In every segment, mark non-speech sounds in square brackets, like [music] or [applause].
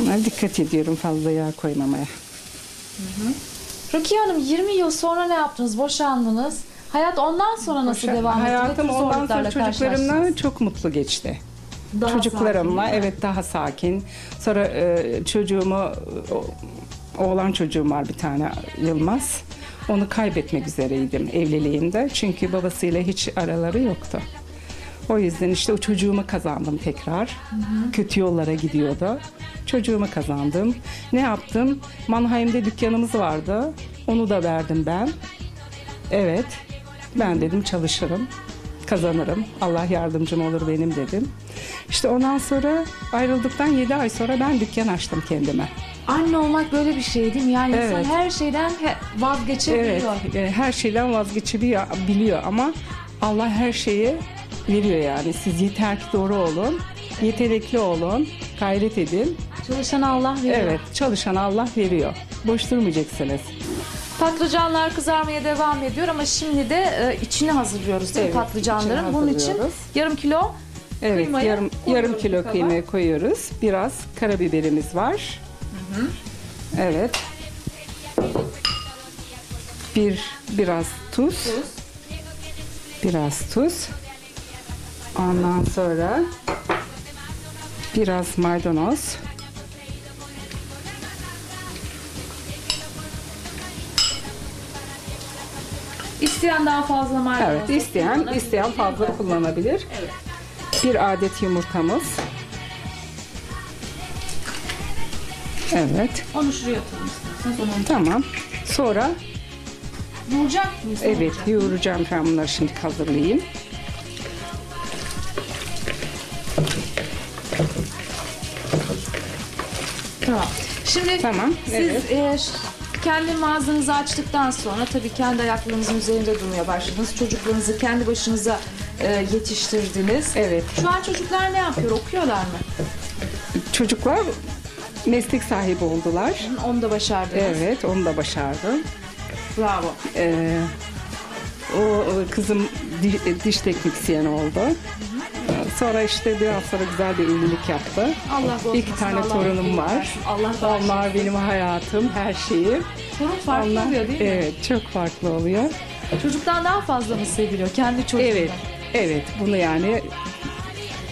Buna dikkat ediyorum fazla yağ koymamaya. Rukiye Hanım 20 yıl sonra ne yaptınız? Boşandınız. Hayat ondan sonra nasıl Boşa- devam etti? Hayatım tür ondan sonra çocuklarımla çok mutlu geçti. Daha Çocuklarımla sakin, evet daha sakin. Sonra e, çocuğumu o- oğlan çocuğum var bir tane Yılmaz. Onu kaybetmek üzereydim evliliğimde. Çünkü babasıyla hiç araları yoktu. O yüzden işte o çocuğumu kazandım tekrar. Kötü yollara gidiyordu. Çocuğumu kazandım. Ne yaptım? Mannheim'de dükkanımız vardı. Onu da verdim ben. Evet. Ben dedim çalışırım. Kazanırım. Allah yardımcım olur benim dedim. İşte ondan sonra ayrıldıktan 7 ay sonra ben dükkan açtım kendime. Anne olmak böyle bir şey değil mi? Yani Evet. insan her şeyden vazgeçebiliyor. Evet, e, her şeyden vazgeçebiliyor biliyor ama Allah her şeyi veriyor yani. Siz yeter ki doğru olun, yetenekli olun, gayret edin. Çalışan Allah veriyor. Evet, çalışan Allah veriyor. Boş durmayacaksınız. Patlıcanlar kızarmaya devam ediyor ama şimdi de e, içini hazırlıyoruz değil mi Evet, patlıcanların? içini Bunun için hazırlıyoruz. yarım kilo Evet, Kıymayı yarım koyuyoruz yarım kilo kaba. kıymayı koyuyoruz. Biraz karabiberimiz var. Evet. Bir biraz tuz. Biraz tuz. Ondan sonra biraz maydanoz. isteyen daha fazla maydanoz. Evet, isteyen isteyen fazla kullanabilir. Evet. Bir adet yumurtamız. Evet, Onu şuraya atalım isterseniz. Tamam. Sonra Yoğuracak mıyız? Evet, yoğuracağım ben bunları şimdi hazırlayayım. Tamam. Şimdi Tamam, siz evet. e, ş- kendi mağazanızı açtıktan sonra tabii kendi ayaklarınızın üzerinde durmaya başladınız. Çocuklarınızı kendi başınıza e, yetiştirdiniz. Evet. Şu an çocuklar ne yapıyor? Okuyorlar mı? Çocuklar meslek sahibi oldular. Onu da başardınız. Evet, onu da başardım. Bravo. Ee, o o kızım di- diş teknisyen oldu. Sonra işte biraz sonra güzel bir evlilik yaptı. Allah bozmasın. İki tane Allah torunum var. Allah. Onlar benim hayatım, her şeyim. Torun farklı Onlar- oluyor değil mi? Evet, çok farklı oluyor. Çocuktan daha fazla mı seviliyor? Kendi çocuğundan. Evet, evet. Bunu yani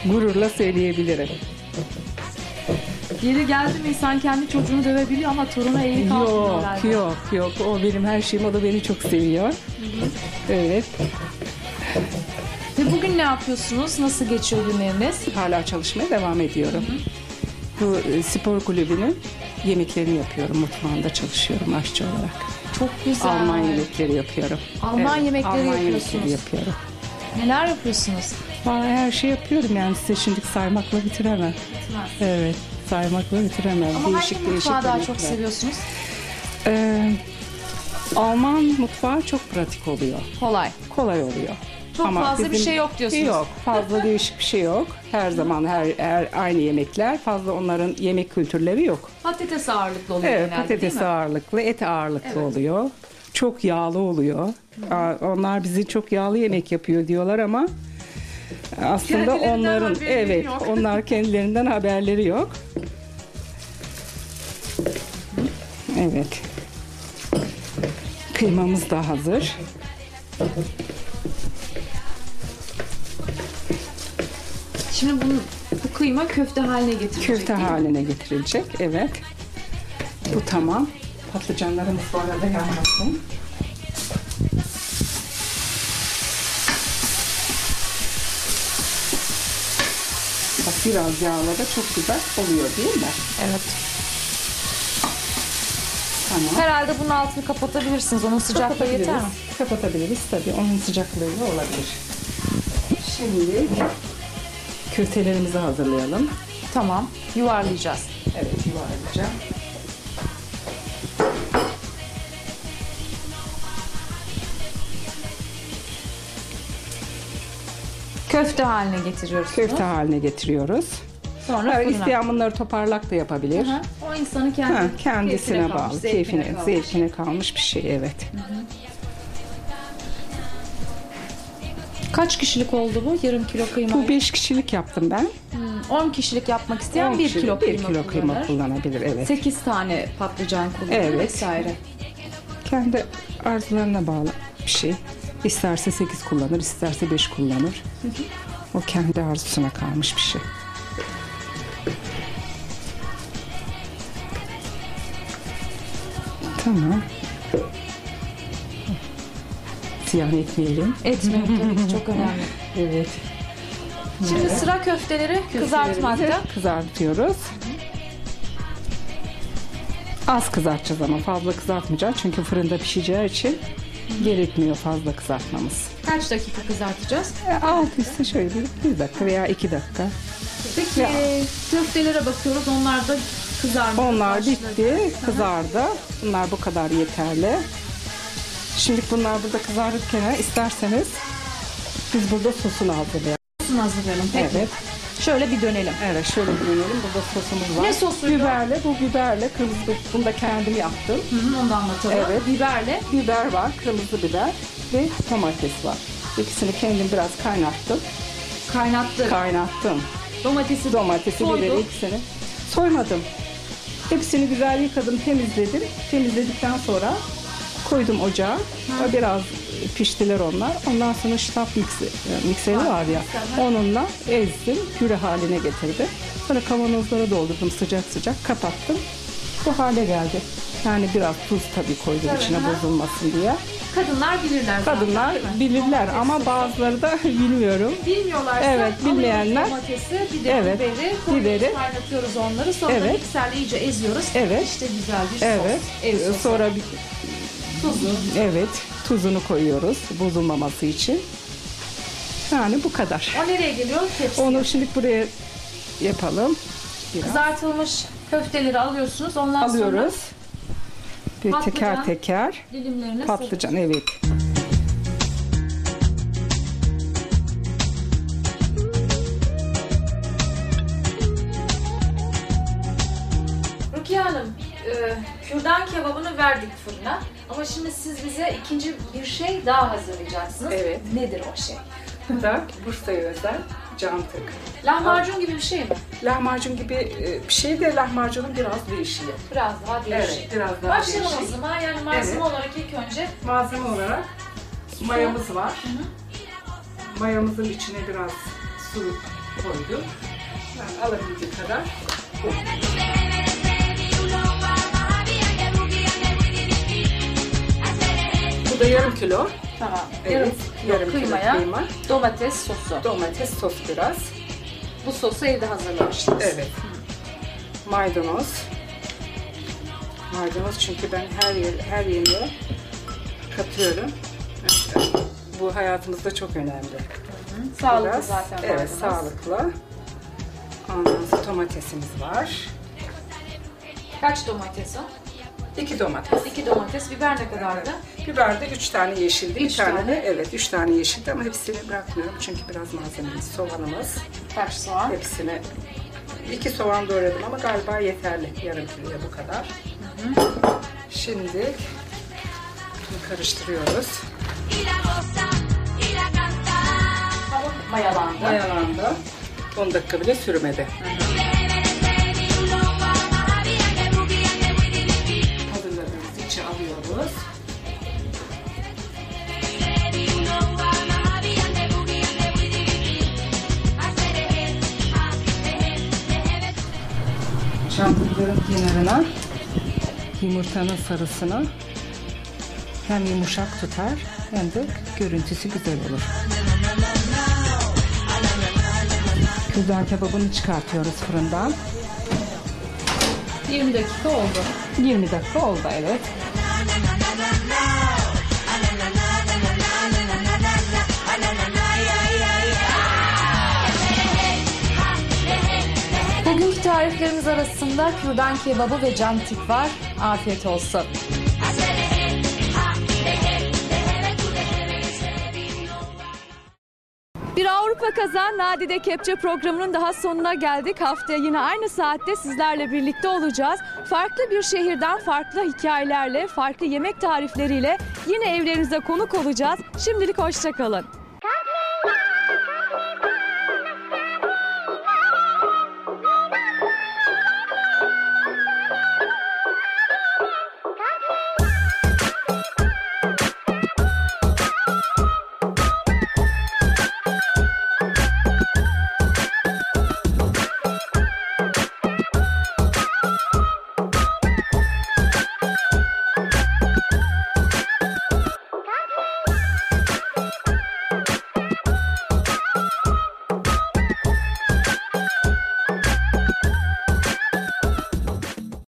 gururla söyleyebilirim. Yeri geldi mi insan kendi çocuğunu dövebiliyor ama toruna eğri kalmıyor Yok, yok, yok. O benim her şeyim. O da beni çok seviyor. Evet. Bugün ne yapıyorsunuz? Nasıl geçiyor günleriniz? Hala çalışmaya devam ediyorum. Bu e, spor kulübünün yemeklerini yapıyorum. Mutfağında çalışıyorum aşçı olarak. Çok güzel. Alman yemekleri yapıyorum. Alman yemekleri Alman yapıyorsunuz. yemekleri yapıyorum. Neler yapıyorsunuz? Vallahi her şey yapıyorum yani size şimdi saymakla bitiremem. Evet, saymakla bitiremem. Ama değişik hangi mutfağı daha çok yemekler. seviyorsunuz? Ee, Alman mutfağı çok pratik oluyor. Kolay. Kolay oluyor. Çok fazla bir şey yok diyorsunuz. Yok, fazla [laughs] değişik bir şey yok. Her zaman her, her aynı yemekler. Fazla onların yemek kültürleri yok. Patates ağırlıklı oluyor Evet, genelde patates değil mi? ağırlıklı, et ağırlıklı oluyor. Çok yağlı oluyor. Aa, Onlar bizi çok yağlı yemek yapıyor diyorlar ama aslında Kendilerinden onların haberleri evet, yok. [laughs] onlar kendilerinden haberleri yok. Evet. Kıymamız da hazır. Şimdi bunu, bu kıyma köfte haline getirilecek. Köfte haline getirilecek. Evet. Bu tamam. Patlıcanlarımız bu arada yanmasın. Bak biraz yağla da çok güzel oluyor değil mi? Evet. Tamam. Herhalde bunun altını kapatabilirsiniz. Onun sıcaklığı yeter mi? Kapatabiliriz tabii. Onun sıcaklığıyla olabilir. Şimdi köftelerimizi hazırlayalım. Tamam. Yuvarlayacağız. Evet yuvarlayacağım. Köfte haline getiriyoruz. Köfte haline getiriyoruz. Sonra Evet, fırına. isteyen bunları toparlak da yapabilir. Hı hı. O insanın kendi Ha, kendisine keyfine bağlı, kalmış, keyfine, zevkine kalmış. zevkine kalmış bir şey evet. Kaç kişilik oldu bu? Yarım kilo kıyma. Bu 5 kişilik yaptım ben. Hmm, 10 kişilik yapmak isteyen 10 1 kişilik kilo bir kıyma kilo kıyma kullanır. kullanabilir. Evet. 8 tane patlıcan kullanır Evet. vesaire. Kendi arzularına bağlı bir şey. İsterse 8 kullanır, isterse 5 kullanır. O kendi arzusuna kalmış bir şey. Tamam. Ziyan etmeyelim. Etmeyin tabii ki çok önemli. Evet. Şimdi sıra köfteleri kızartmakta. Kızartıyoruz. Az kızartacağız ama fazla kızartmayacağız. Çünkü fırında pişeceği için gerekmiyor fazla kızartmamız. Kaç dakika kızartacağız? E, alt üstü şöyle bir, dakika veya iki dakika. Peki Ya. köftelere bakıyoruz. Onlar da kızarmaya Onlar bitti, kızardı. Bunlar bu kadar yeterli. Şimdi bunlar burada kızarırken isterseniz biz burada sosunu hazırlayalım. Sosunu hazırlayalım. Peki. Evet. Şöyle bir dönelim. Evet şöyle bir dönelim. Burada sosumuz var. Ne sosuydu? Biberle. Bu biberle. Kırmızı bi- Bunu da kendim yaptım. Hı hı, onu da anlatalım. Evet. Biberle Biber var. Kırmızı biber. Ve domates var. İkisini kendim biraz kaynattım. kaynattı. Kaynattım. Domatesi Domatesi, soydu. biberi ikisini. Soymadım. Hepsini güzel yıkadım, temizledim. Temizledikten sonra koydum ocağa. O biraz piştiler onlar. Ondan sonra ştap mikser, mikseri var ya. Onunla ezdim, püre haline getirdim. Sonra kavanozlara doldurdum sıcak sıcak, kapattım. Bu hale geldi. Yani biraz tuz tabii koydum içine bozulmasın diye. Kadınlar bilirler zaten, Kadınlar değil mi? bilirler ama bazıları da bilmiyorum. Bilmiyorlarsa Evet, bilmeyenler- alıyoruz domatesi, bir de Evet, biberi, koyuyoruz, biberi. kaynatıyoruz onları. Sonra Evet. mikserle iyice eziyoruz. Evet. İşte güzel bir Evet. sos. Ev sosu. Sonra bir tuzu. Evet, tuzunu koyuyoruz bozulmaması için. Yani bu kadar. O nereye geliyor? Tepsi. Onu şimdi buraya yapalım. Biraz Kızartılmış köfteleri alıyorsunuz. Ondan alıyoruz. Bir Patlıcan. teker teker sonra dilimlerine patlıcan evet. Rukiye Hanım, e, kürdan kebabını verdik fırına. Ama şimdi siz bize ikinci bir şey daha hazırlayacaksınız. Evet. Nedir o şey? Da Bursa'ya özel cantık. Lahmacun gibi bir şey mi? Lahmacun gibi e, bir şey de lahmacunun biraz değişiyor. Biraz daha değişik. Evet, biraz daha Başlayalım o değişik. zaman. Yani malzeme Evet. olarak ilk önce Malzeme olarak mayamız var. Mayamızın içine biraz su koydum. Yani alabildiği kadar. Bu da yarım kilo. tamam. Evet, yarım, yarım kilo kıymaya kıyma. domates sosu. Domates, sos biraz. Bu sosu evde hazırlamıştınız. Evet. Maydanoz. Maydanoz çünkü ben her yer, her yemeğe katıyorum. Bu hayatımızda çok önemli. Sağlıklı Biraz. zaten. Evet, maydanoz. sağlıklı. Ondan sonra domatesimiz var. Kaç domates o? İki domates. İki domates. Biber ne kadardı? Biber de üç tane yeşildi. Üç bir tane, tane. evet üç tane yeşildi ama hepsini bırakmıyorum çünkü biraz malzememiz, soğanımız. Kaç soğan? Hepsine iki soğan doğradım ama galiba yeterli. Yarım kiloya bu kadar. Şimdi bunu karıştırıyoruz. Hamur mayalandı. Mayalandı. 10 dakika bile sürmedi. Hazırladığımız Şampuanların kenarına yumurtanın sarısını hem yumuşak tutar hem de görüntüsü güzel olur. Kürdan kebabını çıkartıyoruz fırından. 20 dakika oldu. 20 dakika oldu evet. Tariflerimiz arasında kürdan kebabı ve cantik var. Afiyet olsun. Bir Avrupa Kazan Nadide Kepçe programının daha sonuna geldik. Haftaya yine aynı saatte sizlerle birlikte olacağız. Farklı bir şehirden farklı hikayelerle, farklı yemek tarifleriyle yine evlerinize konuk olacağız. Şimdilik hoşçakalın.